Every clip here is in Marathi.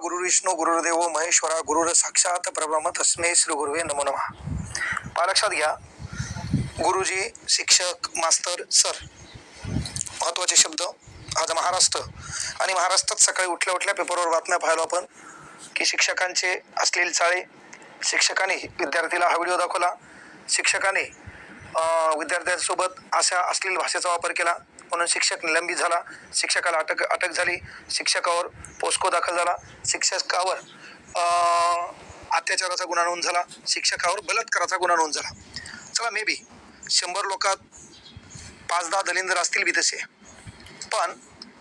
गुरु विष्णू गुरुदेव महेश्वरा गुरुर साक्षात परब्रह्म तस्मे श्री गुरुवे नमो नमः. पहा लक्षात घ्या. गुरुजी शिक्षक मास्तर सर. महत्त्वाचे शब्द. आज महाराष्ट्र. आणि महाराष्ट्रात सकाळी उठल्या उठल्या पेपरवर बातम्या पाहिलो आपण की शिक्षकांचे असलेले चाळे शिक्षकांनी विद्यार्थीला हा व्हिडिओ दाखवला. शिक्षकाने विद्यार्थ्यांसोबत अशा अश्लील भाषेचा वापर केला. म्हणून शिक्षक निलंबित झाला. शिक्षकाला अटक अटक झाली. शिक्षकावर पोस्को दाखल झाला. शिक्षकावर अत्याचाराचा गुन्हा नोंद झाला. शिक्षकावर बलात्काराचा गुन्हा नोंद झाला. चला मे बी शंभर लोकात पाच दहा दलिंदर असतील बी तसे. पण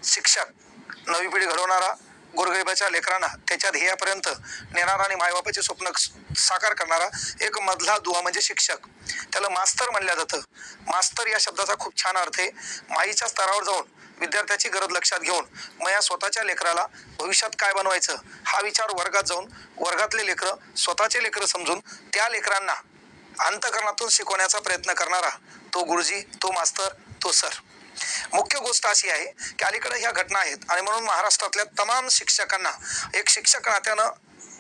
शिक्षक नवी पिढी घडवणारा गोरगरिबाच्या लेकरांना त्याच्या ध्येयापर्यंत नेणारा आणि मायबापाचे स्वप्न साकार करणारा एक मधला दुवा म्हणजे शिक्षक. त्याला मास्तर म्हणलं जातं. मास्तर या शब्दाचा खूप छान अर्थ आहे. माईच्या स्तरावर जाऊन विद्यार्थ्याची गरज लक्षात घेऊन मग या स्वतःच्या लेकराला भविष्यात काय बनवायचं हा विचार वर्गात जाऊन वर्गातले लेकरं स्वतःचे लेकरं समजून त्या लेकरांना अंतकरणातून शिकवण्याचा प्रयत्न करणारा तो गुरुजी तो मास्तर तो सर. मुख्य गोष्ट अशी आहे की अलीकडे ह्या घटना आहेत आणि म्हणून महाराष्ट्रातल्या तमाम शिक्षकांना एक शिक्षक नात्यानं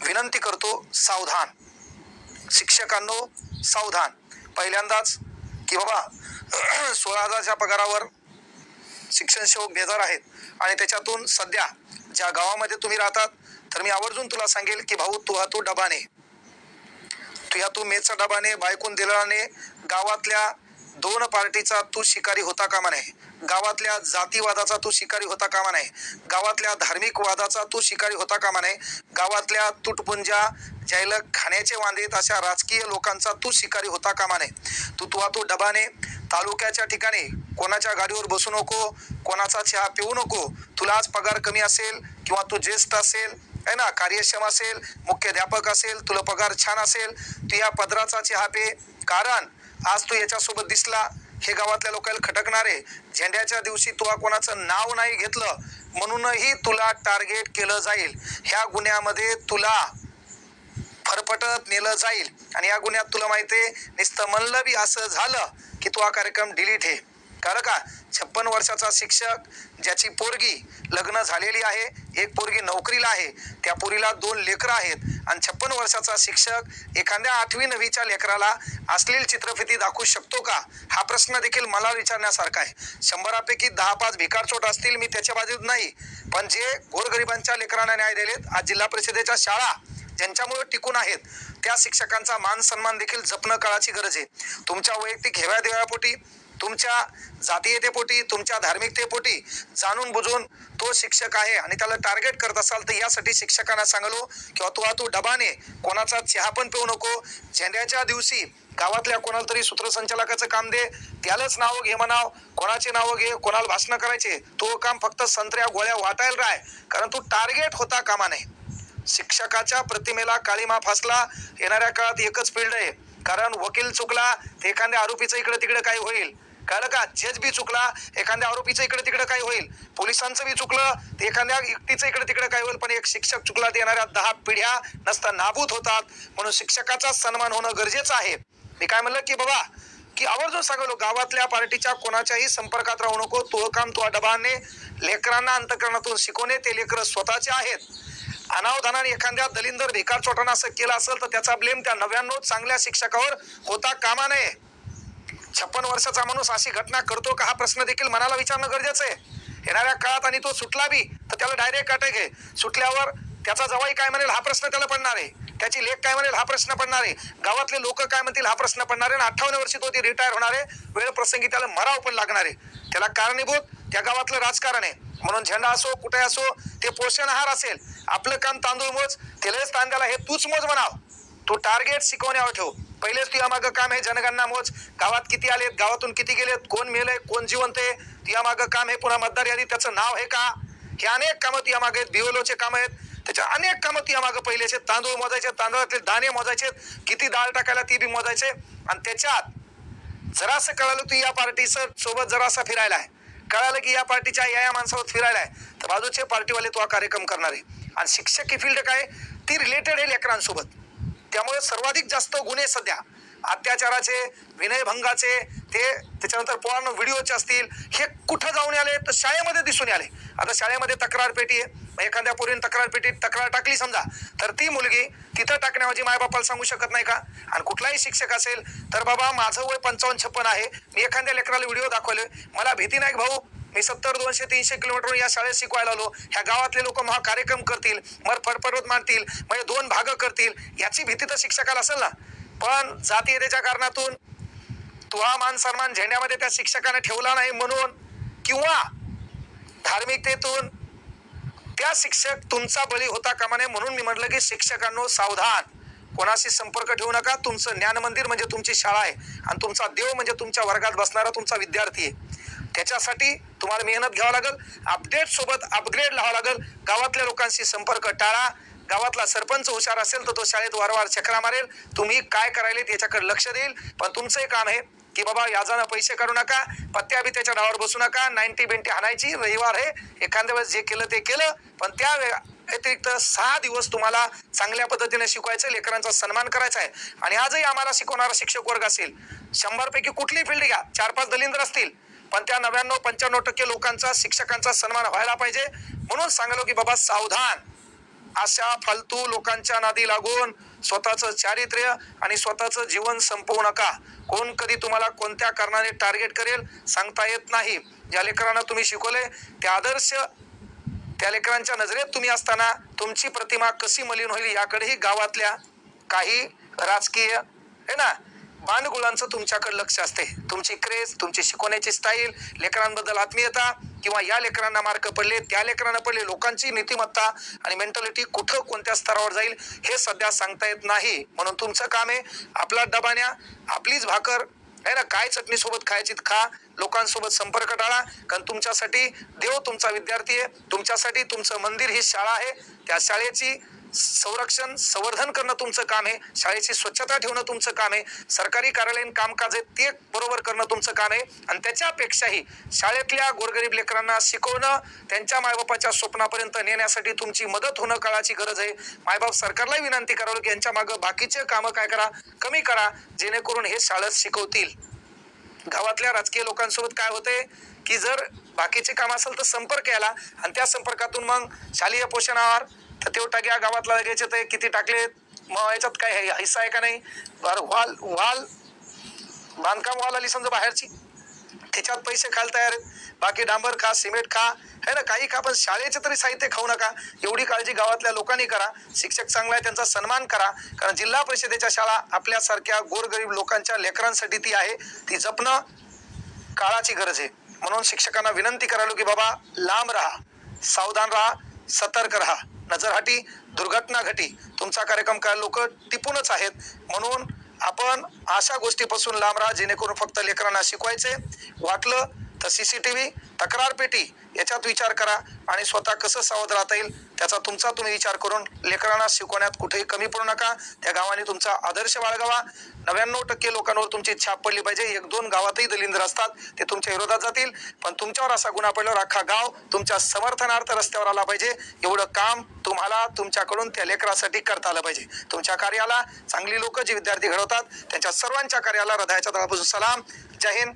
विनंती करतो सावधान. शिक्षकांनो सावधान. पहिल्यांदाच की बाबा सोळा हजारच्या पगारावर शिक्षण सेवक बेजार आहेत आणि त्याच्यातून सध्या ज्या गावामध्ये तुम्ही राहतात तर मी आवर्जून तुला सांगेल की भाऊ तू हा तू डबाने. तू ह्या तू मेचा डबाने बायकून दिलाने गावातल्या दोन पार्टीचा तू शिकारी होता कामा नये. गावातल्या जातीवादाचा तू शिकारी होता कामा नये. गावातल्या धार्मिक वादाचा तू शिकारी होता कामा नये. गावातल्या तुटपुंजा ज्याला खाण्याचे वांदेत अशा राजकीय लोकांचा तू शिकारी होता कामा नये. तू तुवा तू डबाने तालुक्याच्या ठिकाणी कोणाच्या गाडीवर बसू नको कोणाचा चहा पिऊ नको तुला आज पगार कमी असेल किंवा तू ज्येष्ठ असेल आहे ना कार्यक्षम असेल मुख्याध्यापक असेल तुला पगार छान असेल तू या पदराचा चहा पे. कारण आज तू याच्यासोबत दिसला हे गावातल्या लोकांना खटकणारे. झेंड्याच्या दिवशी तुला कोणाचं नाव नाही घेतलं म्हणूनही तुला टार्गेट केलं जाईल. ह्या गुन्ह्यामध्ये तुला फरफटत नेलं जाईल. आणि या गुन्ह्यात तुला माहिती आहे नुसतं म्हणलं बी असं झालं की तो हा कार्यक्रम डिलीट आहे कारण का? छप्पन वर्षाचा शिक्षक ज्याची पोरगी लग्न झालेली आहे एक पोरगी नोकरीला आहे त्या पोरीला दोन लेकरं आहेत आणि छप्पन वर्षाचा शिक्षक एखाद्या आठवी नववीच्या लेकराला अश्लील चित्रफिती दाखवू शकतो का? हा प्रश्न देखील मला विचारण्यासारखा आहे. शंभरापैकी दहा पाच भिकारचोट असतील मी त्याच्या बाजूत नाही. पण जे गोरगरिबांच्या लेकरांना न्याय दिलेत आज जिल्हा परिषदेच्या शाळा ज्यांच्यामुळे टिकून आहेत त्या शिक्षकांचा मान सन्मान देखील जपणं काळाची गरज आहे. तुमच्या वैयक्तिक हेव्या देव्यापोटी तुमच्या जातीयतेपोटी तुमच्या धार्मिकतेपोटी जाणून बुजून तो शिक्षक आहे आणि त्याला टार्गेट करत असाल तर यासाठी शिक्षकांना सांगलो किंवा तू तू डबाने कोणाचा चहा पण पिऊ नको. झेंड्याच्या दिवशी गावातल्या कोणाला तरी सूत्रसंचालकाचं काम दे. त्यालाच नावं घे म्हणाव. कोणाचे नावं घे कोणाला भाषणं करायचे तो काम फक्त संत्र्या गोळ्या वाटायला राय कारण तू टार्गेट होता कामा नये शिक्षकाच्या प्रतिमेला काळीमा फासला. येणाऱ्या काळात एकच फील्ड आहे. कारण वकील चुकला तर एखाद्या आरोपीचं इकडे तिकडे काय होईल. कळलं का? जज बी चुकला एखाद्या आरोपीचं इकडे तिकडे काय होईल? पोलिसांचं बी चुकलं तर एखाद्या व्यक्तीचं इकडे तिकडे काय होईल? पण एक शिक्षक चुकला तर येणाऱ्या दहा पिढ्या नसता नाबूद होतात. म्हणून शिक्षकाचा सन्मान होणं गरजेचं आहे. मी काय म्हणलं की बाबा की आवर्जून सांगलो गावातल्या पार्टीच्या कोणाच्याही संपर्कात राहू नको. तो काम तो डबाने लेकरांना अंतकरणातून शिकवणे ते लेकरं स्वतःचे आहेत. अनावधानाने एखाद्या दलिंदर भिकार चोटानं असं केलं असेल तर त्याचा ब्लेम त्या नव्याण्णव चांगल्या शिक्षकावर होता कामा नये. छप्पन वर्षाचा माणूस अशी घटना करतो का हा प्रश्न देखील मनाला विचारणं गरजेचं आहे. येणाऱ्या काळात आणि तो सुटला बी तर त्याला डायरेक्ट अटक आहे. सुटल्यावर त्याचा जवाई काय म्हणेल हा प्रश्न त्याला पडणार आहे. त्याची लेख काय म्हणेल हा प्रश्न पडणार आहे. गावातले लोक काय म्हणतील हा प्रश्न पडणार आहे. आणि अठ्ठावन्न वर्षी तो ती रिटायर होणार आहे. वेळ प्रसंगी त्याला मराव पण लागणार आहे. त्याला कारणीभूत त्या गावातलं राजकारण आहे. म्हणून झेंडा असो कुठे असो ते पोषण आहार असेल. आपलं काम तांदूळ मोज त्यालाच तांद्याला हे तूच मोज म्हणाव. तू टार्गेट शिकवण्यावर ठेव. पहिलेच तुझ्या मागं काम आहे जनगणना मोज. गावात किती आलेत गावातून किती गेलेत कोण मेलंय कोण जिवंत आहे तू यामागं काम हे पुन्हा मतदार यादी त्याचं नाव आहे का? हे अनेक कामं तुझ्या मागे आहेत बिओलोचे काम आहेत. त्याच्या अनेक कामं तुझ्या मागं पहिलेचे तांदूळ मोजायचे तांदळातले दाणे मोजायचे किती डाळ टाकायला ती बी मोजायचे. आणि त्याच्यात जरासं कळालं तू या पार्टीचं सोबत जरासा फिरायला आहे. कळालं की या पार्टीच्या या या माणसावर फिरायला आहे. तर बाजूचे पार्टीवाले तो हा कार्यक्रम करणार आहे. आणि शिक्षक ही फील्ड काय? ती रिलेटेड आहे लेकरांसोबत. त्यामुळे सर्वाधिक जास्त गुन्हे सध्या अत्याचाराचे विनयभंगाचे ते त्याच्यानंतर पोरांना व्हिडिओचे असतील हे कुठं जाऊन आले? तर शाळेमध्ये दिसून आले. आता शाळेमध्ये तक्रार पेटी आहे. मग एखाद्या पोरीने तक्रार पेटीत तक्रार टाकली समजा तर ती मुलगी तिथं टाकण्याऐवजी मायबापाला सांगू शकत नाही का? आणि कुठलाही शिक्षक असेल तर बाबा माझं वय पंचावन्न छप्पन आहे. मी एखाद्या लेकराला व्हिडिओ दाखवले मला भीती नाही भाऊ. मी सत्तर दोनशे तीनशे किलोमीटर या शाळेत शिकवायला आलो. ह्या गावातले लोक महा कार्यक्रम करतील मर फडफडवत मारतील म्हणजे दोन भाग करतील. याची भीती तर शिक्षकाला असेल ना. पण जातीयतेच्या कारणातून तुळा मान सन्मान झेंड्यामध्ये त्या शिक्षकाने ठेवला नाही म्हणून किंवा धार्मिकतेतून त्या शिक्षक तुमचा बळी होता कामा नये म्हणून मी म्हटलं की शिक्षकांनो सावधान. कोणाशी संपर्क ठेवू नका. तुमचं ज्ञान मंदिर म्हणजे तुमची शाळा आहे. आणि तुमचा देव म्हणजे तुमच्या वर्गात बसणारा तुमचा विद्यार्थी आहे. त्याच्यासाठी तुम्हाला मेहनत घ्यावं लागेल. अपडेट सोबत अपग्रेड लावावं लागेल. गावातल्या लोकांशी संपर्क टाळा. गावातला सरपंच हुशार असेल तर तो शाळेत वारंवार चक्रा मारेल. तुम्ही काय करायले याच्याकडे लक्ष देईल. पण तुमचंही काम आहे की बाबा याजानं पैसे काढू नका. पत्त्या बी त्याच्या नावावर बसू नका. नाईन्टी बेंटी आणायची. रविवार आहे. एखाद्या वेळेस जे केलं ते केलं. पण त्या व्यतिरिक्त सहा दिवस तुम्हाला चांगल्या पद्धतीने शिकवायचं लेकरांचा सन्मान करायचा आहे. आणि आजही आम्हाला शिकवणारा शिक्षक वर्ग असेल. शंभरपैकी कुठली फील्ड घ्या. चार पाच दलिंद्र असतील. पण त्या नव्याण्णव पंच्याण्णव टक्के लोकांचा शिक्षकांचा सन्मान व्हायला पाहिजे. म्हणून सांगलो की बाबा सावधान. अशा फालतू लोकांच्या नादी लागून स्वतःचं चारित्र्य आणि स्वतःचं जीवन संपवू नका. कोण कधी तुम्हाला कोणत्या कारणाने टार्गेट करेल सांगता येत नाही. ज्या लेकरांना तुम्ही शिकवले ते आदर्श त्या लेकरांच्या नजरेत तुम्ही असताना तुमची प्रतिमा कशी मलिन होईल याकडेही गावातल्या काही राजकीय है ना मानगुळांचं तुमच्याकडे लक्ष असते. तुमची क्रेज तुमची शिकवण्याची स्टाईल लेकरांबद्दल आत्मीयता किंवा या लेकरांना मार्क पडले त्या लेकरांना पडले लोकांची नीतिमत्ता आणि मेंटॅलिटी कुठं कोणत्या स्तरावर जाईल हे सध्या सांगता येत नाही. म्हणून तुमचं काम आहे आपला डबाण्या आपलीच भाकर आहे ना? काय चटणी सोबत खायची खा लोकांसोबत संपर्क टाळा कारण तुमच्यासाठी देव तुमचा विद्यार्थी आहे. तुमच्यासाठी तुमचं मंदिर ही शाळा आहे. त्या शाळेची संरक्षण संवर्धन करणं तुमचं काम आहे. शाळेची स्वच्छता ठेवणं तुमचं काम आहे. सरकारी कार्यालयीन कामकाज आहे ते बरोबर करणं तुमचं काम आहे. आणि त्याच्यापेक्षाही शाळेतल्या गोरगरीब लेकरांना शिकवणं त्यांच्या मायबापाच्या स्वप्नापर्यंत नेण्यासाठी तुमची मदत होणं काळाची गरज आहे. मायबाप सरकारलाही विनंती करावं की यांच्या मागं बाकीचे कामं काय करा कमी करा जेणेकरून हे शाळेत शिकवतील. गावातल्या राजकीय लोकांसोबत काय होते की जर बाकीचे काम असेल तर संपर्क याला आणि त्या संपर्कातून मग शालेय पोषणावर तर तेव टाक्या गावातला लगेच ते किती टाकले मग याच्यात काय हिस्सा आहे का नाही? बरं वाल वाल बांधकाम वाल आली समजा बाहेरची. त्याच्यात पैसे खायला तयार. आहेत बाकी डांबर खा सिमेंट खा. है ना काही खा पण शाळेचे तरी साहित्य खाऊ नका. एवढी काळजी गावातल्या लोकांनी करा. शिक्षक चांगला आहे त्यांचा सन्मान करा. कारण जिल्हा परिषदेच्या शाळा आपल्यासारख्या गोरगरीब लोकांच्या लेकरांसाठी ती आहे. ती जपणं काळाची गरज आहे. म्हणून शिक्षकांना विनंती करालो की बाबा लांब राहा. सावधान राहा. सतर्क राहा. नजरहाटी दुर्घटना घटी तुमचा कार्यक्रम काय लोक टिपूनच आहेत. म्हणून आपण अशा गोष्टीपासून लांब राहा जेणेकरून फक्त लेकरांना शिकवायचे वाटलं तर सीसीटीव्ही तक्रार पेटी याच्यात विचार करा आणि स्वतः कसं सावध राहता येईल त्याचा तुमचा तुम्ही विचार करून लेकरांना शिकवण्यात कुठेही कमी पडू नका. त्या गावाने तुमचा आदर्श बाळगावा. नव्याण्णव टक्के लोकांवर तुमची छाप पडली पाहिजे. एक दोन गावातही दलिंद्र असतात ते तुमच्या विरोधात जातील. पण तुमच्यावर असा गुन्हा पडल्यावर अख्खा गाव तुमच्या समर्थनार्थ रस्त्यावर आला पाहिजे. एवढं काम तुम्हाला तुमच्याकडून त्या लेकरासाठी करता आलं पाहिजे. तुमच्या कार्याला चांगली लोक जे विद्यार्थी घडवतात त्यांच्या सर्वांच्या कार्याला हृदयाच्या तळापासून सलाम. जय हिंद.